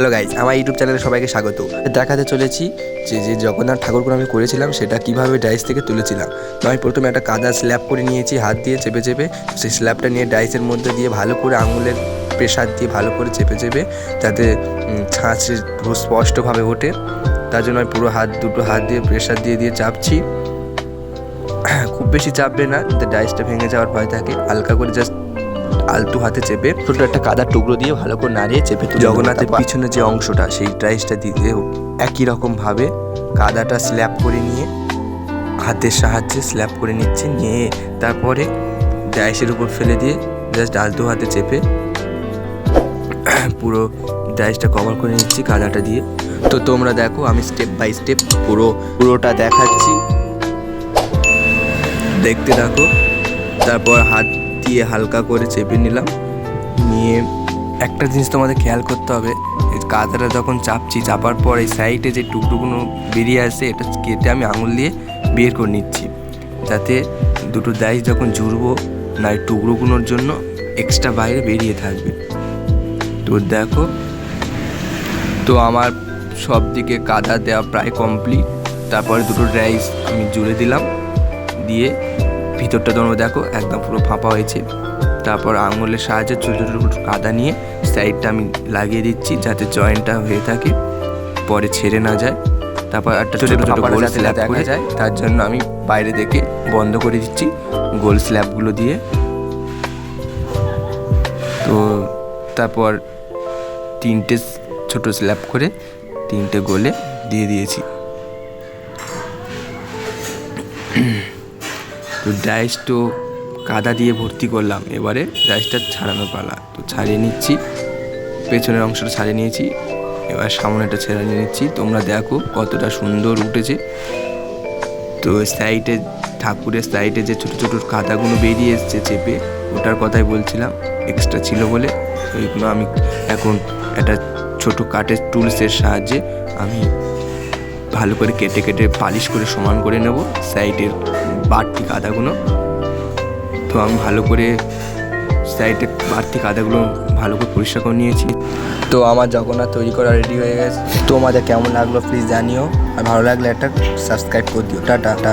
Hello guys আমার YouTube চ্যানেলে সবাইকে স্বাগত। দেখাতে চলেছি যে যে জগন্নাথ ঠাকুরগুলো আমি করেছিলাম, সেটা কীভাবে ডাইস থেকে তুলেছিলাম। তো আমি প্রথমে একটা কাদা স্ল্যাব করে নিয়েছি, হাত দিয়ে চেপে চেপে। সেই স্ল্যাবটা নিয়ে ডাইসের মধ্যে দিয়ে ভালো করে আঙুলের প্রেশার দিয়ে ভালো করে চেপে চেপে, যাতে ছাঁচ স্পষ্টভাবে ওঠে। তার জন্য আমি পুরো হাত, দুটো হাত দিয়ে প্রেশার দিয়ে দিয়ে চাপছি। খুব বেশি চাপবে না ডাইসটা ভেঙে যাওয়ার ভয় থাকে। হালকা করে জাস্ট আলতু হাতে চেপে ছোট একটা কাদার টুকরো দিয়ে ভালো করে নাড়িয়ে চেপে জগন্নাথের পিছনে যে অংশটা সেই ডাইসটা দিয়ে একই রকম ভাবে কাদাটা স্ল্যাপ করে নিয়ে হাতের সাহায্যে স্ল্যাপ করে নিচ্ছে নিয়ে তারপরে ডাইসের উপর ফেলে দিয়ে জাস্ট আলতু হাতে চেপে পুরো ডাইসটা কভার করে নিচ্ছি কাদাটা দিয়ে। তো তোমরা দেখো আমি স্টেপ বাই স্টেপ পুরো পুরোটা দেখাচ্ছি। দেখতে থাকো তারপর হাত দিয়ে হালকা করে চেপে নিলাম। নিয়ে একটা জিনিস তোমাদের খেয়াল করতে হবে কাদাটা যখন চাপছি, চাপার পর এই সাইডে যে টুকরোগুলো বেরিয়ে আসে, এটা কেটে আমি আঙুল দিয়ে বের করে নিচ্ছি। যাতে দুটো দাইস যখন জুড়বো না এই টুকরোগুলোর জন্য এক্সট্রা বাইরে বেরিয়ে থাকবে। তো দেখো, তো আমার সব দিকে কাদা দেওয়া প্রায় কমপ্লিট তারপরে দুটো রাইস আমি জুড়ে দিলাম, দিয়ে ভিতরটা তোমরা দেখো একদম পুরো ফাঁপা হয়েছে। তারপর আঙুলের সাহায্যে ছোটো ছোটো কাদা নিয়ে সাইডটা আমি লাগিয়ে দিচ্ছি যাতে জয়েন্টটা হয়ে থাকে পরে ছেড়ে না যায়। তারপর একটা ছোটো ছোটো গোল স্ল্যাব দেখা যায়। তার জন্য আমি বাইরে থেকে বন্ধ করে দিচ্ছি গোল স্ল্যাবগুলো দিয়ে। তো তারপর তিনটে ছোটো স্ল্যাব করে তিনটে গোলে দিয়ে দিয়েছি। তো ডাইস তো কাদা দিয়ে ভর্তি করলাম। এবারে ডাইসটা ছাড়ানো পালা। তো ছাড়িয়ে নিচ্ছি। পেছনের অংশটা ছাড়িয়ে নিয়েছি। এবার সামনেটা ছেড়ে নিচ্ছি। তোমরা দেখো কতটা সুন্দর উঠেছে। তো সাইডে, ঠাকুরের সাইডে যে ছোটো ছোটো কাদাগুলো বেরিয়ে এসছে চেপে, ওটার কথাই বলছিলাম। এক্সট্রা ছিল বলে। ওইগুলো আমি এখন একটা ছোট কাঠের টুলসের সাহায্যে আমি ভালো করে কেটে কেটে পালিশ করে সমান করে নেব। সাইডের বাড়তি কাদাগুলো। তো আমি ভালো করে সাইডে বাড়তি কাদাগুলো ভালো করে পরিষ্কার করে নিয়েছি। তো আমার জগন্নাথ তৈরি করা রেডি হয়ে গেছে। তো আমাদের কেমন লাগল প্লিজ জানিও। আর ভালো লাগলে একটা সাবস্ক্রাইব করে দিও। টাটা।